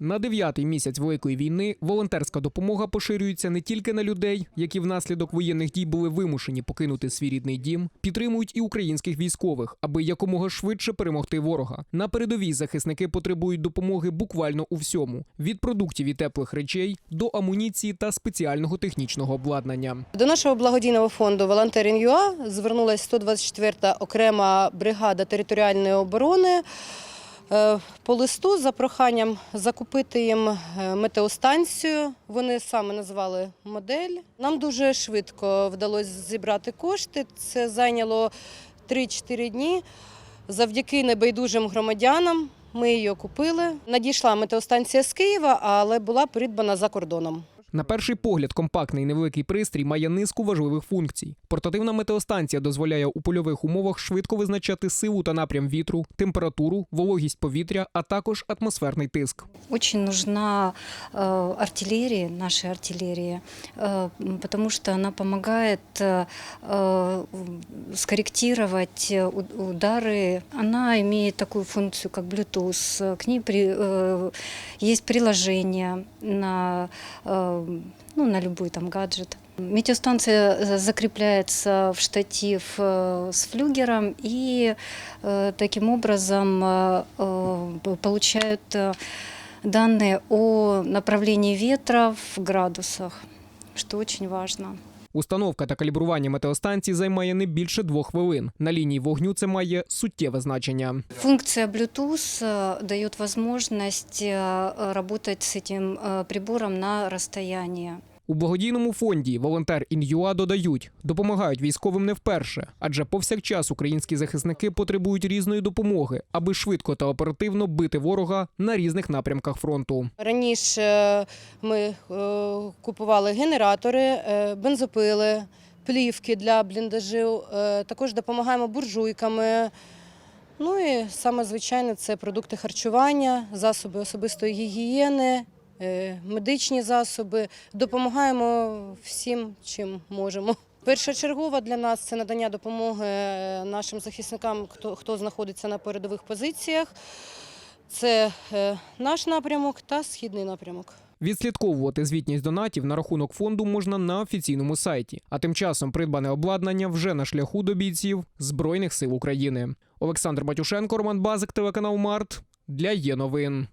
На дев'ятий місяць великої війни волонтерська допомога поширюється не тільки на людей, які внаслідок воєнних дій були вимушені покинути свій рідний дім, підтримують і українських військових, аби якомога швидше перемогти ворога. На передовій захисники потребують допомоги буквально у всьому: від продуктів і теплих речей до амуніції та спеціального технічного обладнання. До нашого благодійного фонду Волонтерін.ЮА звернулася 124-та окрема бригада територіальної оборони по листу за проханням закупити їм е, метеостанцію. Вони саме назвали модель. Нам дуже швидко вдалося зібрати кошти. Це зайняло 3-4 дні. Завдяки небайдужим громадянам ми її купили. Надійшла метеостанція з Києва, але була придбана за кордоном. На перший погляд, компактний невеликий пристрій має низку важливих функцій. Портативна метеостанція дозволяє у польових умовах швидко визначати силу та напрям вітру, температуру, вологість повітря, а також атмосферний тиск. Очень нужна э, артиллерия, наша артиллерия, э, м, потому что она помогает э, э, скорректировать э, у- удары. Она имеет такую функцию, как Bluetooth. К ней при- э, есть приложение на, э, ну, на любой там гаджет. Метеостанция э, закрепляется в штатив э, с флюгером и э, таким образом э, э, получают э, данные о направлении ветра в градусах, что очень важно. Установка та калібрування метеостанції займає не більше двох хвилин. На лінії вогню це має суттєве значення. Функция Bluetooth э, дает возможность э, работать с этим э, прибором на расстоянии. У благодійному фонді Волонтер Ін'юа додають, допомагають військовим не вперше, адже повсякчас українські захисники потребують різної допомоги, аби швидко та оперативно бити ворога на різних напрямках фронту. Раніше е, ми е, купували генератори, е, бензопили, плівки для бліндажів, також допомагаємо буржуйками. Ну і саме звичайне це продукти харчування, засоби особистої гігієни, медичні засоби. Допомагаємо всім, чим можемо. Першочергова для нас це надання допомоги е, нашим захисникам, хто, хто знаходиться на передових позиціях. Це е, наш напрямок та східний напрямок. Відслідковувати звітність донатів на рахунок фонду можна на офіційному сайті. А тим часом придбане обладнання вже на шляху до бійців Збройних сил України. Олександр Батюшенко, Роман Базик, телеканал Март для є новин.